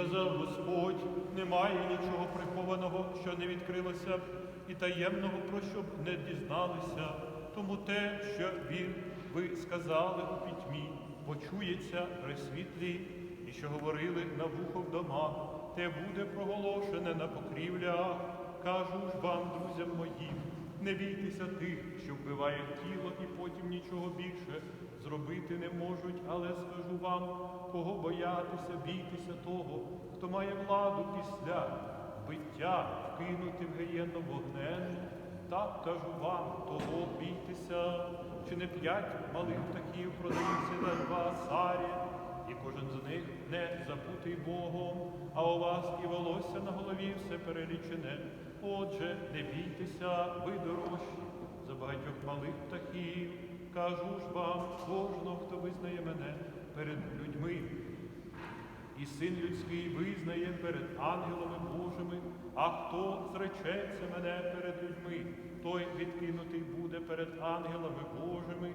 казав Господь, немає нічого прихованого, що не відкрилося, і таємного, про що б не дізналися. Тому те, що він, ви сказали у пітьмі, почується при світлі, і що говорили на вухо в домах, те буде проголошене на покрівлях. Кажу ж вам, друзям моїм, не бійтеся тих, що вбивають тіло і потім нічого більше зробити не можуть, але скажу вам, кого боятися, бійтеся того, хто має владу після вбиття вкинути в гієнну вогненну. Так кажу вам, того бійтеся, чи не п'ять малих птахів продаються на два сарі, і кожен з них не забутий Богом, а у вас і волосся на голові все перелічене. Отже, не бійтеся, ви дорожчі за багатьох малих птахів. Кажу ж вам, кожного, хто визнає мене перед людьми, і син людський визнає перед ангелами Божими, а хто зречеться мене перед людьми, той відкинутий буде перед ангелами Божими,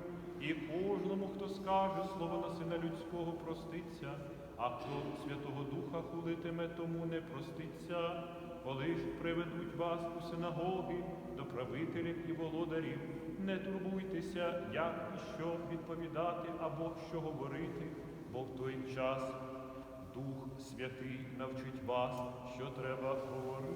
скаже слово на сина людського, проститься, а хто Святого Духа хулитиме, тому не проститься. Коли ж приведуть вас у синагоги до правителів і володарів, не турбуйтеся, як і що відповідати або що говорити, бо в той час Дух Святий навчить вас, що треба говорити.